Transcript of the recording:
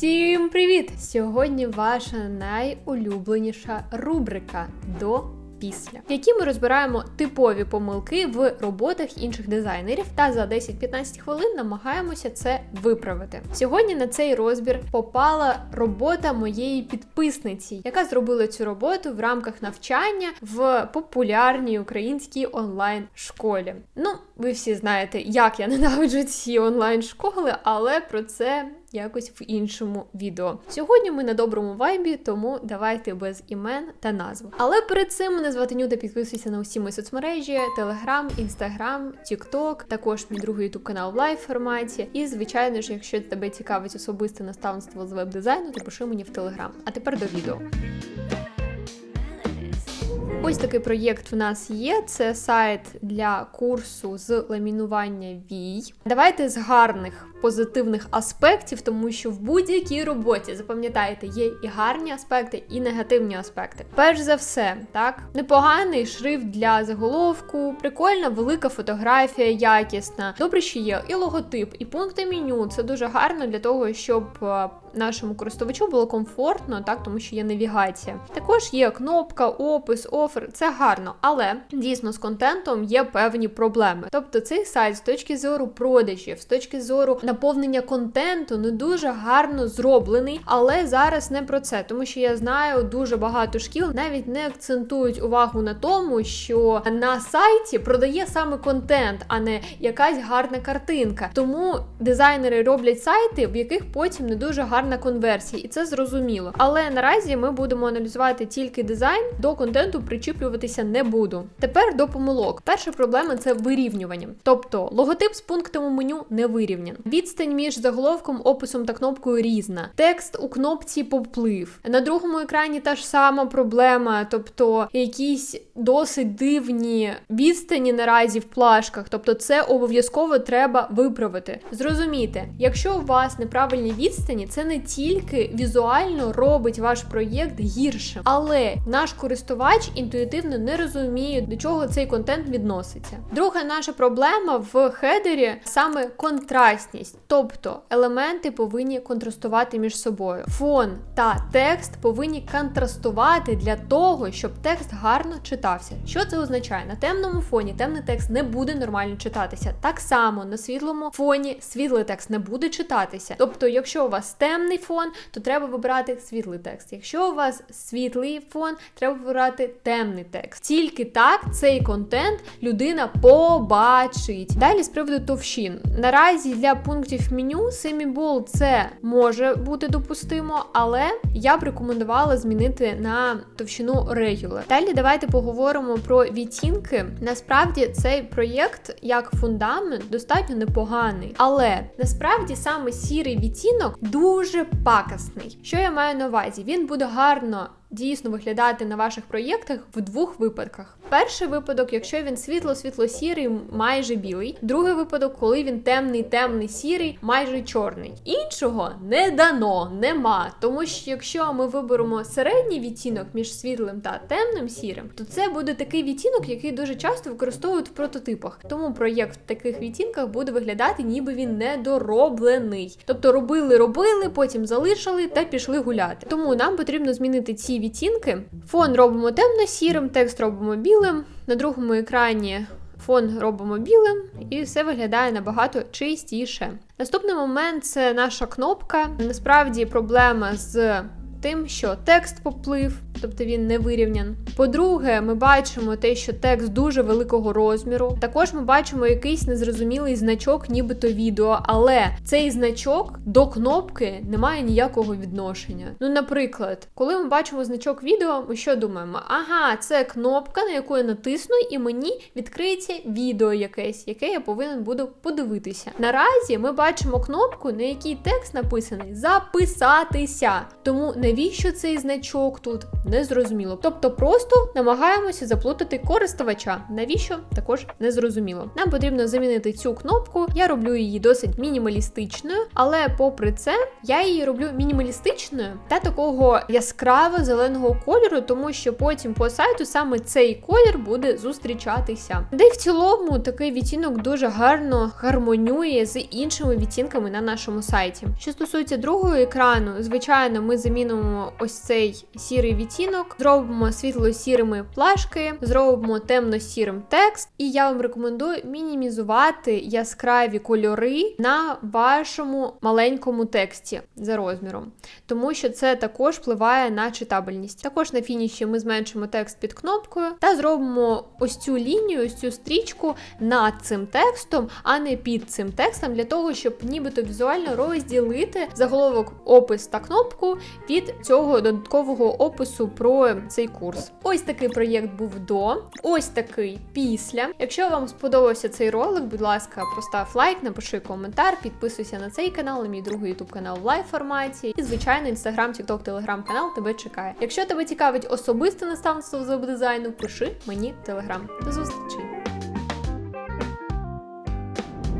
Всім привіт! Сьогодні ваша найулюбленіша рубрика до після, в якій ми розбираємо типові помилки в роботах інших дизайнерів та за 10-15 хвилин намагаємося це виправити. Сьогодні на цей розбір попала робота моєї підписниці, яка зробила цю роботу в рамках навчання в популярній українській онлайн школі. Ну, ви всі знаєте, як я ненавиджу ці онлайн школи, але про це якось в іншому відео. Сьогодні ми на доброму вайбі, тому давайте без імен та назв. Але перед цим мене звати Нюда, підписуйся на усі мої соцмережі: Телеграм, Інстаграм, Тікток, також мій другий ютуб канал в лайв форматі. І звичайно ж, якщо тебе цікавить особисте наставництво з веб-дизайну, то пиши мені в Телеграм. А тепер до відео. Ось такий проєкт в нас є. Це сайт для курсу з ламінування вій. Давайте з гарних позитивних аспектів, тому що в будь-якій роботі запам'ятайте, є і гарні аспекти, і негативні аспекти. Перш за все, так непоганий шрифт для заголовку, прикольна велика фотографія, якісна. Добре, що є і логотип, і пункти меню. Це дуже гарно для того, щоб е, нашому користувачу було комфортно, так тому що є навігація. Також є кнопка, опис, офер. Це гарно, але дійсно з контентом є певні проблеми. Тобто цей сайт з точки зору продажів, з точки зору наповнення контенту не дуже гарно зроблений, але зараз не про це, тому що я знаю дуже багато шкіл навіть не акцентують увагу на тому, що на сайті продає саме контент, а не якась гарна картинка. Тому дизайнери роблять сайти, в яких потім не дуже гарна конверсія, і це зрозуміло. Але наразі ми будемо аналізувати тільки дизайн, до контенту причіплюватися не буду. Тепер до помилок. Перша проблема це вирівнювання, тобто логотип з пунктами меню не вирівнян. Відстань між заголовком, описом та кнопкою різна. Текст у кнопці поплив. На другому екрані та ж сама проблема, тобто якісь досить дивні відстані наразі в плашках. Тобто, це обов'язково треба виправити. Зрозумійте, якщо у вас неправильні відстані, це не тільки візуально робить ваш проєкт гіршим, але наш користувач інтуїтивно не розуміє, до чого цей контент відноситься. Друга наша проблема в хедері саме контрастність, тобто елементи повинні контрастувати між собою. Фон та текст повинні контрастувати для того, щоб текст гарно читався. Що це означає? На темному фоні темний текст не буде нормально читатися. Так само на світлому фоні світлий текст не буде читатися. Тобто, якщо у вас темний фон, то треба вибирати світлий текст. Якщо у вас світлий фон, треба вибирати темний текст. Тільки так цей контент людина побачить. Далі з приводу товщин. Наразі для пунктів меню семібол це може бути допустимо, але я б рекомендувала змінити на товщину Regular. Далі давайте поговоримо про відтінки. Насправді цей проєкт як фундамент достатньо непоганий, але насправді саме сірий відтінок дуже пакасний. Що я маю на увазі? Він буде гарно дійсно виглядати на ваших проєктах в двох випадках. Перший випадок, якщо він світло-світло-сірий, майже білий. Другий випадок, коли він темний, темний, сірий, майже чорний. Іншого не дано, нема. Тому що якщо ми виберемо середній відтінок між світлим та темним сірим, то це буде такий відтінок, який дуже часто використовують в прототипах. Тому проєкт в таких відтінках буде виглядати, ніби він недороблений. Тобто робили, робили, потім залишили та пішли гуляти. Тому нам потрібно змінити ці відтінки. Фон робимо темно-сірим, текст робимо білим. На другому екрані фон робимо білим, і все виглядає набагато чистіше. Наступний момент це наша кнопка. Насправді проблема з тим, що текст поплив, тобто він не вирівнян. По-друге, ми бачимо те, що текст дуже великого розміру. Також ми бачимо якийсь незрозумілий значок, нібито відео, але цей значок до кнопки не має ніякого відношення. Ну, наприклад, коли ми бачимо значок відео, ми що думаємо? Ага, це кнопка, на яку я натисну, і мені відкриється відео якесь, яке я повинен буду подивитися. Наразі ми бачимо кнопку, на якій текст написаний записатися. Тому на навіщо цей значок тут, не зрозуміло. Тобто просто намагаємося заплутати користувача. Навіщо також не зрозуміло. Нам потрібно замінити цю кнопку. Я роблю її досить мінімалістичною, але попри це я її роблю мінімалістичною та такого яскраво зеленого кольору, тому що потім по сайту саме цей колір буде зустрічатися. Де в цілому такий відтінок дуже гарно гармонює з іншими відтінками на нашому сайті. Що стосується другого екрану, звичайно, ми замінимо ось цей сірий відтінок, зробимо світло-сірими плашки, зробимо темно-сірим текст, і я вам рекомендую мінімізувати яскраві кольори на вашому маленькому тексті за розміром, тому що це також впливає на читабельність. Також на фініші ми зменшимо текст під кнопкою та зробимо ось цю лінію, ось цю стрічку над цим текстом, а не під цим текстом, для того, щоб нібито візуально розділити заголовок, опис та кнопку від цього додаткового опису про цей курс. Ось такий проєкт був до, ось такий після. Якщо вам сподобався цей ролик, будь ласка, постав лайк, напиши коментар, підписуйся на цей канал, на мій другий ютуб канал в лайв форматі. І звичайно, інстаграм, тікток, телеграм канал тебе чекає. Якщо тебе цікавить особисте наставництво з веб-дизайну, пиши мені телеграм. До зустрічі!